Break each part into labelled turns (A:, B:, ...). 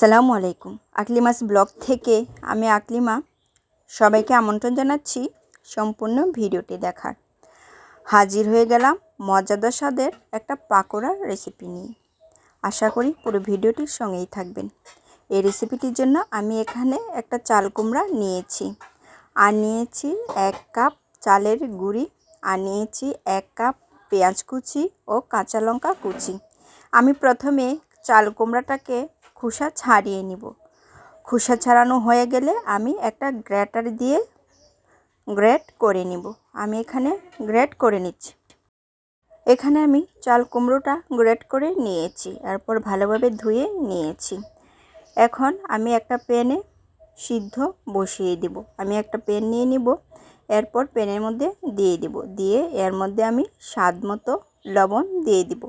A: আসসালামু আলাইকুম। আকলিমাস ব্লগ থেকে আমি আকলিমা। সবাইকে আমন্ত্রণ জানাচ্ছি সম্পূর্ণ ভিডিওটি দেখার। হাজির হয়ে গেলাম মজাদার স্বাদের একটা পাকোড়ার রেসিপি নিয়ে। আশা করি পুরো ভিডিওটির সঙ্গেই থাকবেন। এই রেসিপিটির জন্য আমি এখানে একটা চাল কুমড়া নিয়েছি। আর নিয়েছি এক কাপ চালের গুঁড়ি। আর নিয়েছি এক কাপ পেঁয়াজ কুচি ও কাঁচা লঙ্কা কুচি। আমি প্রথমে চাল কুমড়াটাকে খোসা ছাড়িয়ে নিব। খোসা ছাড়ানো হয়ে গেলে আমি একটা গ্রেটার দিয়ে গ্রেট করে নিব। আমি এখানে গ্রেট করে নিচ্ছি। এখানে আমি চাল কুমড়োটা গ্রেট করে নিয়েছি, এরপর ভালোভাবে ধুয়ে নিয়েছি। এখন আমি একটা প্যানে সিদ্ধ বসিয়ে দিব। আমি একটা প্যান নিয়ে নিব, এরপর প্যানের মধ্যে দিয়ে দিব। দিয়ে এর মধ্যে আমি স্বাদ মতো লবণ দিয়ে দিব।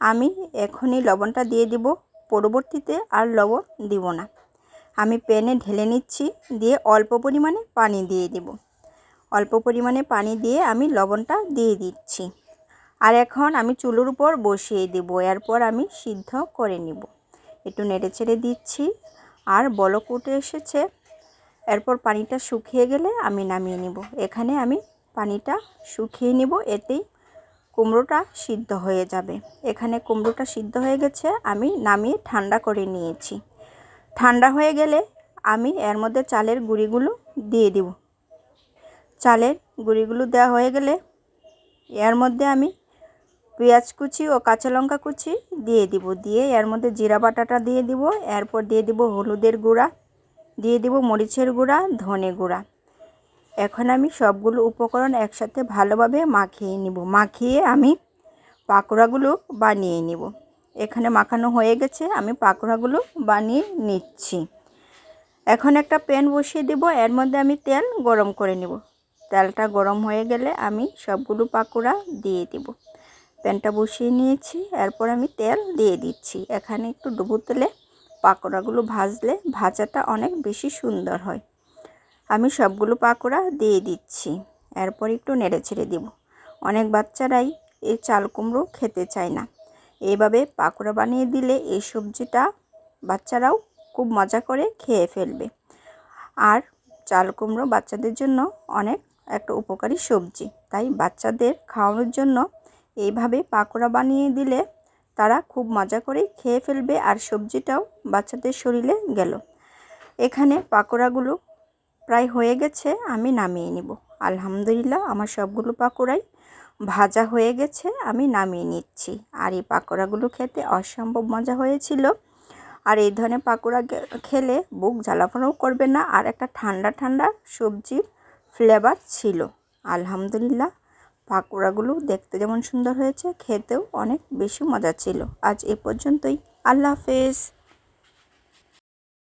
A: আমি এখনই লবণটা দিয়ে দিব। পরবর্তীতে আর লবণ দিব না। আমি প্যানে ঢেলে নিচ্ছি, দিয়ে অল্প পরিমাণে পানি দিয়ে দিব। অল্প পরিমাণে পানি দিয়ে আমি লবণটা দিয়ে দিচ্ছি। আর এখন আমি চুলোর উপর বসিয়ে দেবো, এরপর আমি সিদ্ধ করে নিব। একটু নেড়ে ছেড়ে দিচ্ছি, আর বলক উঠে এসেছে। এরপর পানিটা শুকিয়ে গেলে আমি নামিয়ে নিব। এখানে আমি পানিটা শুকিয়ে নিব, এতেই কুমড়োটা সিদ্ধ হয়ে যাবে। এখানে কুমড়োটা সিদ্ধ হয়ে গেছে, আমি নামিয়ে ঠান্ডা করে নিয়েছি। ঠান্ডা হয়ে গেলে আমি এর মধ্যে চালের গুঁড়িগুলো দিয়ে দিব। চালের গুঁড়িগুলো দেওয়া হয়ে গেলে এর মধ্যে আমি পেঁয়াজ কুচি ও কাঁচা লঙ্কা কুচি দিয়ে দিব। দিয়ে এর মধ্যে জিরা বাটাটা দিয়ে দিব। এরপর দিয়ে দিব হলুদের গুঁড়া, দিয়ে দিব মরিচের গুঁড়া, ধনে গুঁড়া। এখন আমি সবগুলো উপকরণ একসাথে ভালোভাবে মাখিয়ে নিব। মাখিয়ে আমি পাকোড়াগুলো বানিয়ে নিব। এখানে মাখানো হয়ে গেছে, আমি পাকোড়াগুলো বানিয়ে নিচ্ছি। এখন একটা প্যান বসিয়ে দিব, এর মধ্যে আমি তেল গরম করে নিব। তেলটা গরম হয়ে গেলে আমি সবগুলো পাকোড়া দিয়ে দিব। প্যানটা বসিয়ে নিয়েছি, এরপর আমি তেল দিয়ে দিচ্ছি। এখানে একটু ডুবো তেলে পাকোড়াগুলো ভাজলে ভাজাটা অনেক বেশি সুন্দর হয়। আমি সবগুলো পাকোড়া দিয়ে দিচ্ছি। এরপর একটু নেড়ে ছেড়ে দিব। অনেক বাচ্চারাই এই চাল কুমড়ো খেতে চায় না। এইভাবে পাকোড়া বানিয়ে দিলে এই সবজিটা বাচ্চারাও খুব মজা করে খেয়ে ফেলবে। আর চাল কুমড়ো বাচ্চাদের জন্য অনেক একটা উপকারী সবজি। তাই বাচ্চাদের খাওয়ানোর জন্য এইভাবে পাকোড়া বানিয়ে দিলে তারা খুব মজা করে খেয়ে ফেলবে আর সবজিটাও বাচ্চাদের শরীরে গেল। এখানে পাকোড়াগুলো প্রায় হয়ে গেছে, আমি নামিয়ে নিব। আলহামদুলিল্লাহ, আমার সবগুলো পাকোড়াই ভাজা হয়ে গেছে, আমি নামিয়ে নিচ্ছি। আর এই পাকোড়াগুলো খেতে অসম্ভব মজা হয়েছিল। আর এই ধরনের পাকোড়া খেলে বুক জ্বালাফানাও করবে না, আর একটা ঠান্ডা ঠান্ডা সবজির ফ্লেভার ছিল। আলহামদুলিল্লাহ, পাকোড়াগুলো দেখতে যেমন সুন্দর হয়েছে, খেতেও অনেক বেশি মজা ছিল। আজ এ পর্যন্তই। আল্লাহ হাফেজ।